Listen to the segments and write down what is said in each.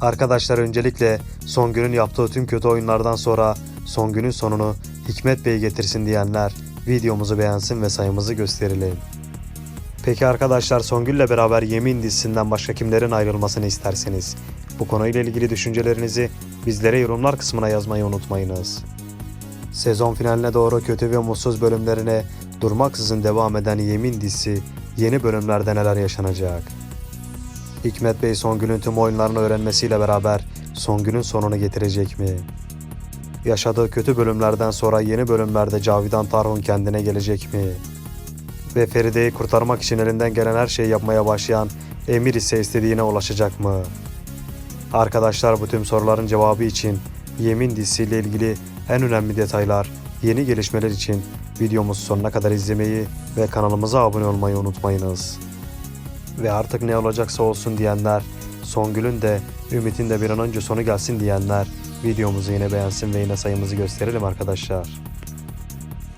Arkadaşlar öncelikle Songül'ün yaptığı tüm kötü oyunlardan sonra Songül'ün sonunu Hikmet Bey getirsin diyenler videomuzu beğensin ve sayımızı gösterelim. Peki arkadaşlar Songül'le beraber Yemin dizisinden başka kimlerin ayrılmasını isterseniz bu konuyla ilgili düşüncelerinizi bizlere yorumlar kısmına yazmayı unutmayınız. Sezon finaline doğru kötü ve mutsuz bölümlerine durmaksızın devam eden Yemin dizisi yeni bölümlerde neler yaşanacak? Hikmet Bey Songül'ün tüm oyunlarını öğrenmesiyle beraber Songül'ün sonunu getirecek mi? Yaşadığı kötü bölümlerden sonra yeni bölümlerde Cavidan Tarhun kendine gelecek mi? Ve Feride'yi kurtarmak için elinden gelen her şeyi yapmaya başlayan Emir ise istediğine ulaşacak mı? Arkadaşlar bu tüm soruların cevabı için Yemin dizisiyle ilgili en önemli detaylar, yeni gelişmeler için videomuzu sonuna kadar izlemeyi ve kanalımıza abone olmayı unutmayınız. Ve artık ne olacaksa olsun diyenler, Songül'ün de Ümit'in de bir an önce sonu gelsin diyenler videomuzu yine beğensin ve yine sayımızı gösterelim arkadaşlar.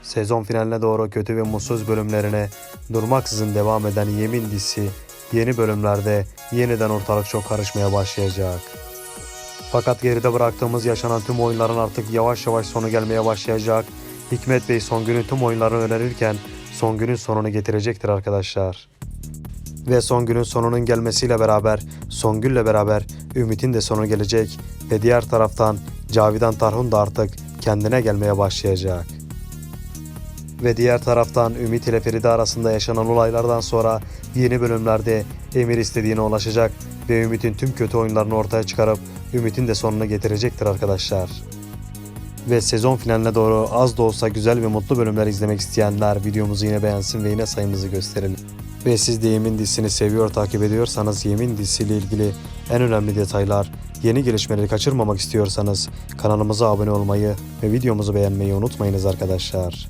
Sezon finaline doğru kötü ve mutsuz bölümlerine durmaksızın devam eden Yemin dizisi yeni bölümlerde yeniden ortalık çok karışmaya başlayacak. Fakat geride bıraktığımız yaşanan tüm oyunların artık yavaş yavaş sonu gelmeye başlayacak. Hikmet Bey Songül'ün tüm oyunlarını öğrenirken Songül'ün sonunu getirecektir arkadaşlar. Ve Songül'ün sonunun gelmesiyle beraber Songül'le beraber Ümit'in de sonu gelecek ve diğer taraftan Cavidan Tarhun da artık kendine gelmeye başlayacak. Ve diğer taraftan Ümit ile Feride arasında yaşanan olaylardan sonra yeni bölümlerde Emir istediğine ulaşacak ve Ümit'in tüm kötü oyunlarını ortaya çıkarıp Ümit'in de sonuna getirecektir arkadaşlar. Ve sezon finaline doğru az da olsa güzel ve mutlu bölümler izlemek isteyenler videomuzu yine beğensin ve yine sayımızı gösterelim. Ve siz de Yemin dizisini seviyor takip ediyorsanız Yemin dizisiyle ilgili en önemli detaylar, yeni gelişmeleri kaçırmamak istiyorsanız kanalımıza abone olmayı ve videomuzu beğenmeyi unutmayınız arkadaşlar.